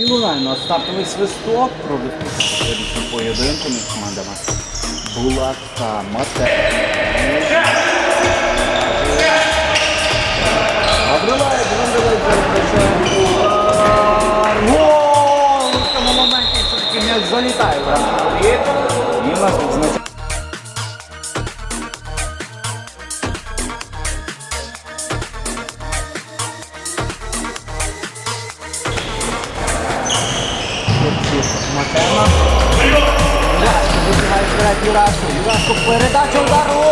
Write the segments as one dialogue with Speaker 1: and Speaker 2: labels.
Speaker 1: І лунає на стартовий свисток про безпосередньо поєдинку між командами Булат та Мате. Обриває, обриває, Гол! Матема. Вибігає вперед Юрашко. Юрашко передача удару.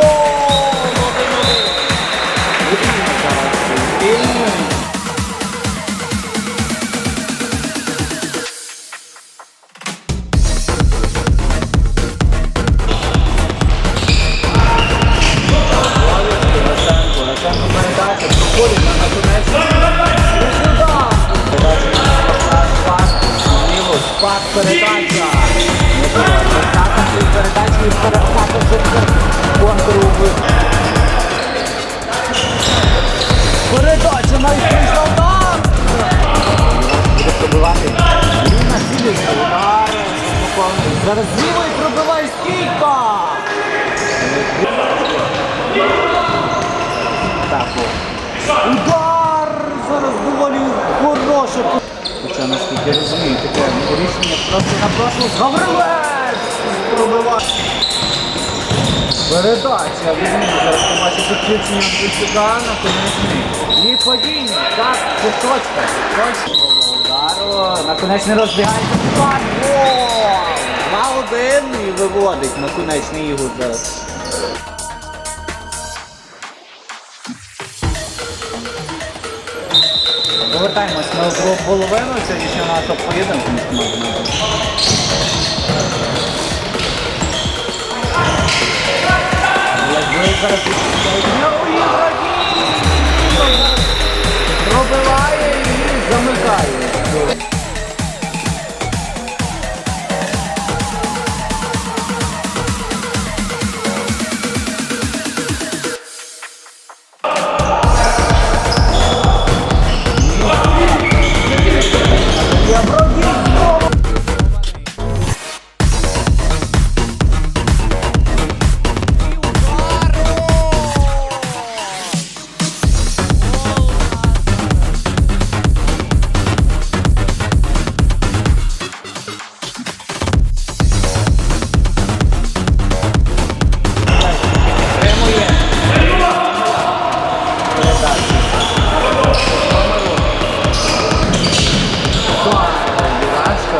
Speaker 1: Зараз з лівої пробиває стійка. Так. Удар! Зараз доволі хороше. Хоча, наскільки розумію, таке рішення просто напрошу Гаврилець! Пробиває. Передача. Візьміть зараз побачите включення Бусюка на конечний. І падіння. Так, це точка. Точка. Удару. Наконець не розбігається. 2-1 і виводить на конечний ігор зараз. Повертаємось на половину сьогоднішнього нашого поєдинку. Зараз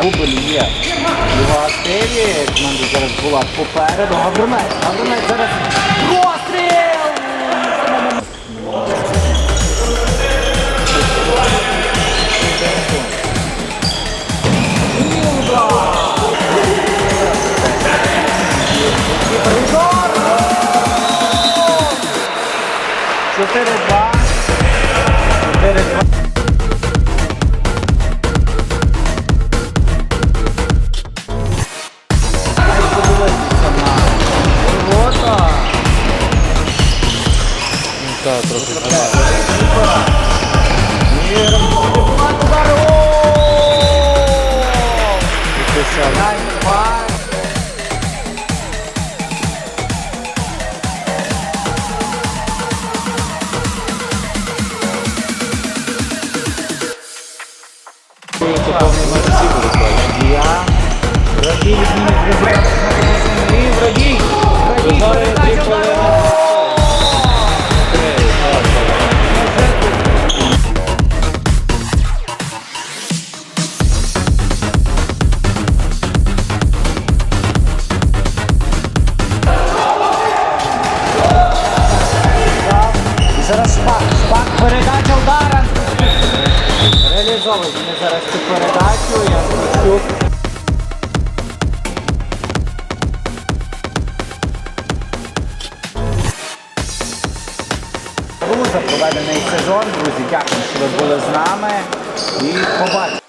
Speaker 1: Губель є в його активі. Команда зараз була попереду. Гаврунець. Гаврунець зараз розстріл! Чотири-два. Чотири-два.
Speaker 2: Так, трохи
Speaker 1: І розбивати удари.
Speaker 2: підписав.
Speaker 1: П'ять-два.
Speaker 2: Це повний матч всі будуть бачити.
Speaker 1: Я. Враги відмінять результат. І враги. Враги. Реалізовують вони зараз цю передачу. Я хочу. Друзі, проведений сезон. Друзі, дякую, що ви були з нами. І побачимо.